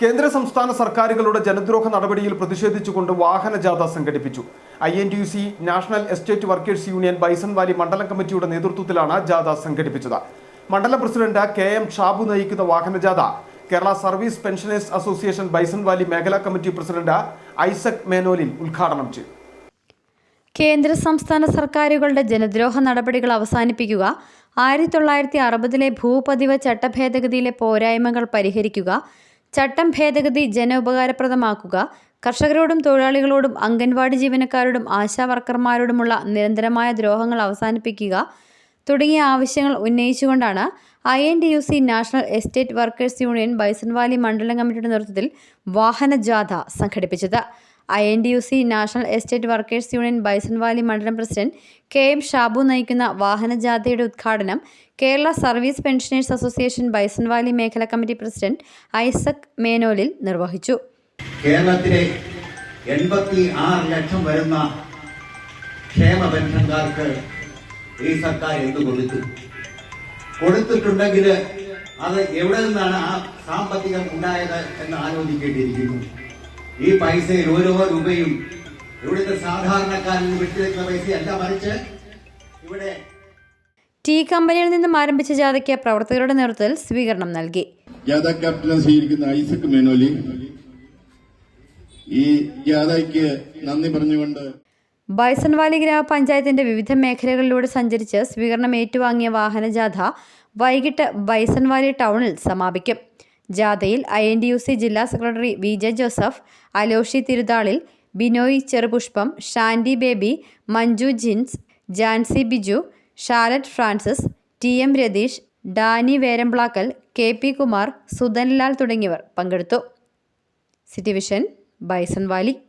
കേന്ദ്ര സംസ്ഥാന സർക്കാരുകളുടെ ജനദ്രോഹ നടപടിയിൽ പ്രതിഷേധിച്ചുകൊണ്ട് വാഹനജാഥ സംഘടിപ്പിച്ചു. I N T U C national estate workers union Bison Valley മണ്ഡലം കമ്മിറ്റിയുടെ നേതൃത്വത്തിലാണ് ജാഥ സംഘടിപ്പിച്ചത്. മണ്ഡലം പ്രസിഡന്റ് കെ എം ഷാബു നയിക്കുന്ന വാഹനജാഥ Kerala service pensioners association Bison Valley മേഖലാ കമ്മിറ്റി പ്രസിഡന്റ് ഐസക് മേനോലിൻ ഉദ്ഘാടനം ചെയ്തു. കേന്ദ്ര സംസ്ഥാന സർക്കാരുകളുടെ ജനദ്രോഹ നടപടികൾ അവസാനിപ്പിക്കുക ആയിരത്തി തൊള്ളായിരത്തി അറുപതിലെ ഭൂപതിവ് ചട്ടഭേദഗതിയിലെ പോരായ്മകൾ പരിഹരിക്കുക ചട്ടം ഭേദഗതി ജനോപകാരപ്രദമാക്കുക. കർഷകരോടും തൊഴിലാളികളോടും അംഗൻവാടി ജീവനക്കാരോടും ആശാവർക്കർമാരോടുമുള്ള നിരന്തരമായ ദ്രോഹങ്ങൾ അവസാനിപ്പിക്കുക തുടങ്ങിയ ആവശ്യങ്ങൾ ഉന്നയിച്ചുകൊണ്ടാണ് I N D U C national estate workers union Bison Valley മണ്ഡലം കമ്മിറ്റിയുടെ നേതൃത്വത്തിൽ വാഹന ജാഥ സംഘടിപ്പിച്ചത്. I N D U C national estate workers union Bison Valley മണ്ഡലം പ്രസിഡന്റ് കെ എം ഷാബു നയിക്കുന്ന വാഹന ജാഥയുടെ ഉദ്ഘാടനം Kerala service pensioners association Bison Valley മേഖലാ കമ്മിറ്റി പ്രസിഡന്റ് ഐസക് മേനോലിൽ നിർവഹിച്ചു. കേരളത്തിലെ എൺപത്തി ആറ് ലക്ഷം വരുന്ന ക്ഷേമ പെൻഷൻകാർക്ക് ഈ സർക്കാർ എന്ത് കൊടുത്തു? കൊടുത്തിട്ടുണ്ടെങ്കിൽ അത് എവിടെ നിന്നാണ് ആ സാമ്പത്തികം ഉണ്ടായത് എന്ന് ആലോചിക്കേണ്ടിയിരിക്കുന്നു. ഈ പൈസയിൽ ഓരോ രൂപയും ഇവിടുത്തെ സാധാരണക്കാരിൽ നിന്ന് വിട്ടുവെക്കുന്ന പൈസയല്ല മറിച്ച് ഇവിടെ ടീ കമ്പനിയിൽ നിന്നും ആരംഭിച്ച ജാഥയ്ക്ക് പ്രവർത്തകരുടെ നേതൃത്വത്തിൽ സ്വീകരണം നൽകി. ജാഥ ക്യാപ്റ്റൻ സ്വീകരിക്കുന്ന ഐസക് മേനോലി ഈ ജാഥയ്ക്ക് നന്ദി പറഞ്ഞുകൊണ്ട് ബൈസൺവാലി ഗ്രാമപഞ്ചായത്തിന്റെ വിവിധ മേഖലകളിലൂടെ സഞ്ചരിച്ച് സ്വീകരണം ഏറ്റുവാങ്ങിയ വാഹനജാഥ വൈകിട്ട് ബൈസൺവാലി ടൗണിൽ സമാപിക്കും. ജാഥയിൽ I N D U C ജില്ലാ secretary V J Joseph Aloshy Thiruthalil Binoy Cherupushpam Shandy Baby Manju Jins Jancy Biju Shalet Francis T M Ratheesh Dani Verumplackal K P Kumar Sudhanlal തുടങ്ങിയവർ പങ്കെടുത്തു. City vision Bison Valley